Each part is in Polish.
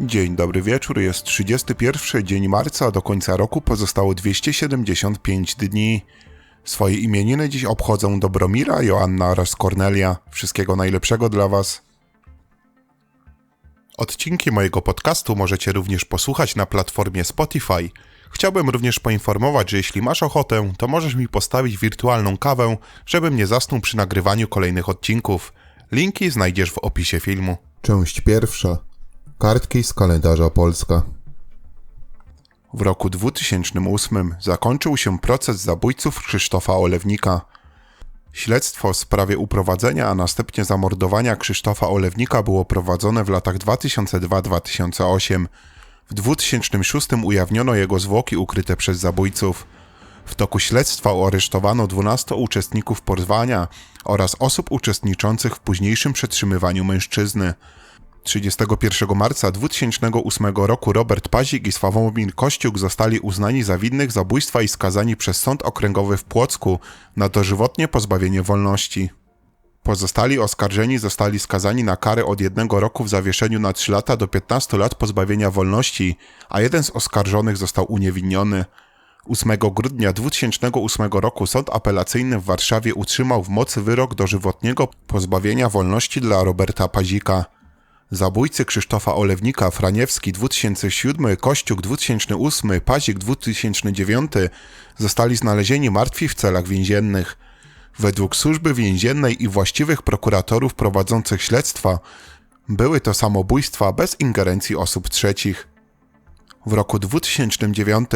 Dzień dobry wieczór, jest 31 dzień marca, do końca roku pozostało 275 dni. Swoje imieniny dziś obchodzą Dobromira, Joanna oraz Kornelia. Wszystkiego najlepszego dla Was. Odcinki mojego podcastu możecie również posłuchać na platformie Spotify. Chciałbym również poinformować, że jeśli masz ochotę, to możesz mi postawić wirtualną kawę, żebym nie zasnął przy nagrywaniu kolejnych odcinków. Linki znajdziesz w opisie filmu. Część pierwsza. Kartki z kalendarza Polska. W roku 2008 zakończył się proces zabójców Krzysztofa Olewnika. Śledztwo w sprawie uprowadzenia, a następnie zamordowania Krzysztofa Olewnika było prowadzone w latach 2002-2008. W 2006 ujawniono jego zwłoki ukryte przez zabójców. W toku śledztwa aresztowano 12 uczestników porwania oraz osób uczestniczących w późniejszym przetrzymywaniu mężczyzny. 31 marca 2008 roku Robert Pazik i Sławomir Kościuk zostali uznani za winnych zabójstwa i skazani przez Sąd Okręgowy w Płocku na dożywotnie pozbawienie wolności. Pozostali oskarżeni zostali skazani na karę od jednego roku w zawieszeniu na 3 lata do 15 lat pozbawienia wolności, a jeden z oskarżonych został uniewinniony. 8 grudnia 2008 roku Sąd Apelacyjny w Warszawie utrzymał w mocy wyrok dożywotniego pozbawienia wolności dla Roberta Pazika. Zabójcy Krzysztofa Olewnika, Franiewski 2007, Kościuk 2008, Pazik 2009 zostali znalezieni martwi w celach więziennych. Według służby więziennej i właściwych prokuratorów prowadzących śledztwa były to samobójstwa bez ingerencji osób trzecich. W roku 2009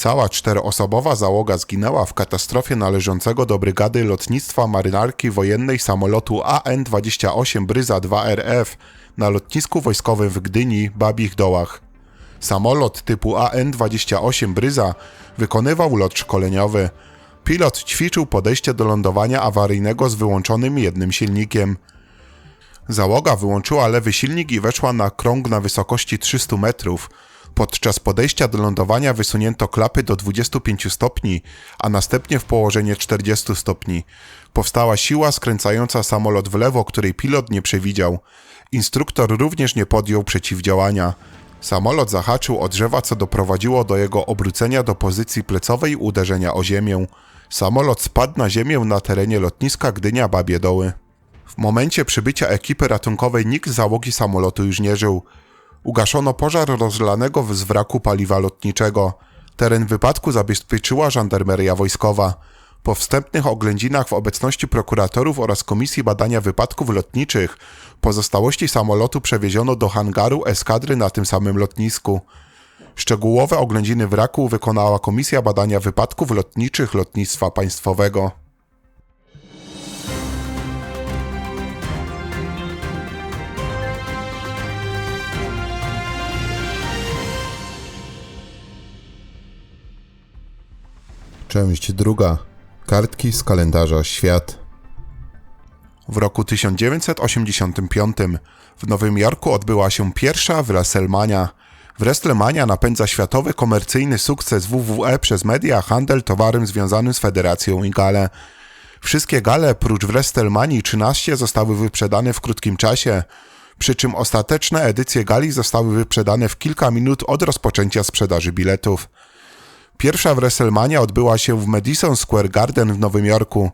cała czteroosobowa załoga zginęła w katastrofie należącego do Brygady Lotnictwa Marynarki Wojennej samolotu AN-28 Bryza 2RF na lotnisku wojskowym w Gdyni, Babich Dołach. Samolot typu AN-28 Bryza wykonywał lot szkoleniowy. Pilot ćwiczył podejście do lądowania awaryjnego z wyłączonym jednym silnikiem. Załoga wyłączyła lewy silnik i weszła na krąg na wysokości 300 metrów. Podczas podejścia do lądowania wysunięto klapy do 25 stopni, a następnie w położenie 40 stopni. Powstała siła skręcająca samolot w lewo, której pilot nie przewidział. Instruktor również nie podjął przeciwdziałania. Samolot zahaczył o drzewa, co doprowadziło do jego obrócenia do pozycji plecowej uderzenia o ziemię. Samolot spadł na ziemię na terenie lotniska Gdynia Babie Doły. W momencie przybycia ekipy ratunkowej nikt z załogi samolotu już nie żył. Ugaszono pożar rozlanego z wraku paliwa lotniczego. Teren wypadku zabezpieczyła żandarmeria wojskowa. Po wstępnych oględzinach w obecności prokuratorów oraz Komisji Badania Wypadków Lotniczych pozostałości samolotu przewieziono do hangaru eskadry na tym samym lotnisku. Szczegółowe oględziny wraku wykonała Komisja Badania Wypadków Lotniczych Lotnictwa Państwowego. Część druga. Kartki z kalendarza Świat. W roku 1985 w Nowym Jorku odbyła się pierwsza WrestleMania. WrestleMania napędza światowy komercyjny sukces WWE przez media, handel towarem związanym z federacją i gale. Wszystkie gale prócz WrestleManii 13 zostały wyprzedane w krótkim czasie, przy czym ostateczne edycje gali zostały wyprzedane w kilka minut od rozpoczęcia sprzedaży biletów. Pierwsza WrestleMania odbyła się w Madison Square Garden w Nowym Jorku.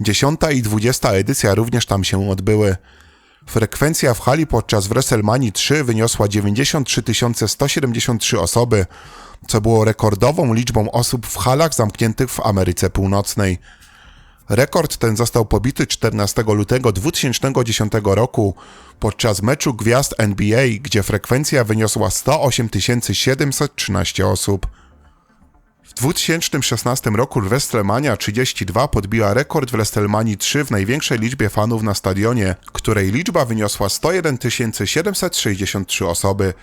Dziesiąta i dwudziesta edycja również tam się odbyły. Frekwencja w hali podczas WrestleManii 3 wyniosła 93 173 osoby, co było rekordową liczbą osób w halach zamkniętych w Ameryce Północnej. Rekord ten został pobity 14 lutego 2010 roku podczas meczu gwiazd NBA, gdzie frekwencja wyniosła 108 713 osób. W 2016 roku WrestleMania 32 podbiła rekord w WrestleManii 3 w największej liczbie fanów na stadionie, której liczba wyniosła 101 763 osoby.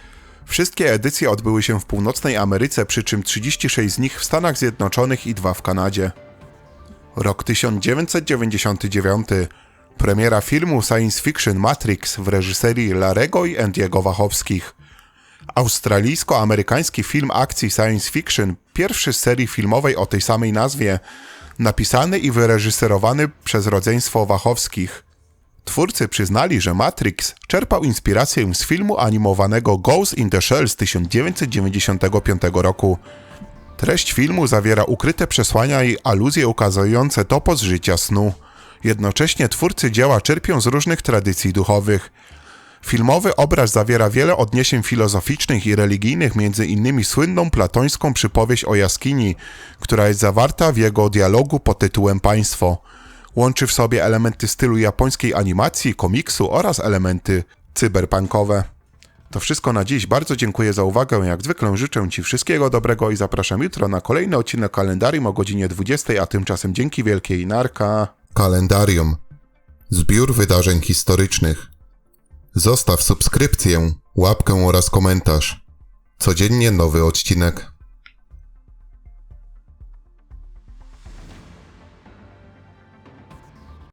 Wszystkie edycje odbyły się w północnej Ameryce, przy czym 36 z nich w Stanach Zjednoczonych i dwa w Kanadzie. Rok 1999. Premiera filmu science fiction Matrix w reżyserii Larego i Andiego Wachowskich. Australijsko-amerykański film akcji science fiction, pierwszy z serii filmowej o tej samej nazwie, napisany i wyreżyserowany przez rodzeństwo Wachowskich. Twórcy przyznali, że Matrix czerpał inspirację z filmu animowanego Ghost in the Shell z 1995 roku. Treść filmu zawiera ukryte przesłania i aluzje ukazujące topos życia snu. Jednocześnie twórcy dzieła czerpią z różnych tradycji duchowych. Filmowy obraz zawiera wiele odniesień filozoficznych i religijnych, między innymi słynną platońską przypowieść o jaskini, która jest zawarta w jego dialogu pod tytułem Państwo. Łączy w sobie elementy stylu japońskiej animacji, komiksu oraz elementy cyberpunkowe. To wszystko na dziś. Bardzo dziękuję za uwagę. Jak zwykle życzę Ci wszystkiego dobrego i zapraszam jutro na kolejny odcinek kalendarium o godzinie 20, a tymczasem dzięki wielkiej narka. Kalendarium. Zbiór wydarzeń historycznych. Zostaw subskrypcję, łapkę oraz komentarz. Codziennie nowy odcinek.